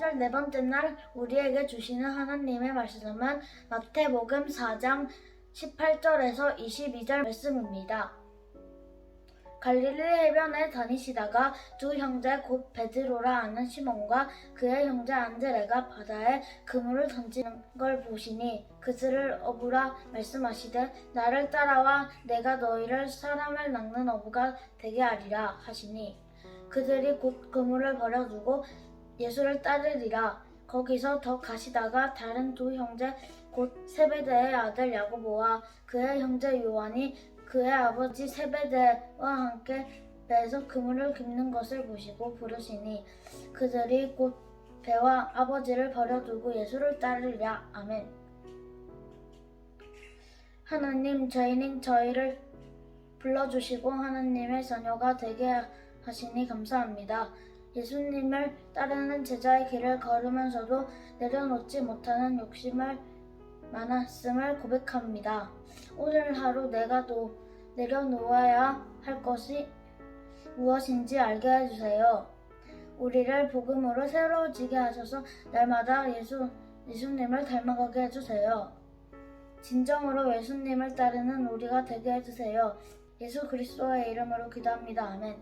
3절 네 번째 날 우리에게 주시는 하나님의 말씀은 마태복음 4장 18절에서 22절 말씀입니다. 갈릴리 해변에 다니시다가 두 형제 곧 베드로라 하는 시몬과 그의 형제 안드레가 바다에 그물을 던지는 걸 보시니 그들을 어부라 말씀하시되 나를 따라와 내가 너희를 사람을 낚는 어부가 되게 하리라 하시니 그들이 곧 그물을 버려두고 예수를 따르리라. 거기서 더 가시다가 다른 두 형제 곧 세베대의 아들 야고보와 그의 형제 요한이 그의 아버지 세베대와 함께 배에서 그물을 깁는 것을 보시고 부르시니 그들이 곧 배와 아버지를 버려두고 예수를 따르리라. 아멘. 하나님 저희는 저희를 불러주시고 하나님의 자녀가 되게 하시니 감사합니다. 예수님을 따르는 제자의 길을 걸으면서도 내려놓지 못하는 욕심을 많았음을 고백합니다. 오늘 하루 내가 또 내려놓아야 할 것이 무엇인지 알게 해주세요. 우리를 복음으로 새로워지게 하셔서 날마다 예수, 예수님을 닮아가게 해주세요. 진정으로 예수님을 따르는 우리가 되게 해주세요. 예수 그리스도의 이름으로 기도합니다. 아멘.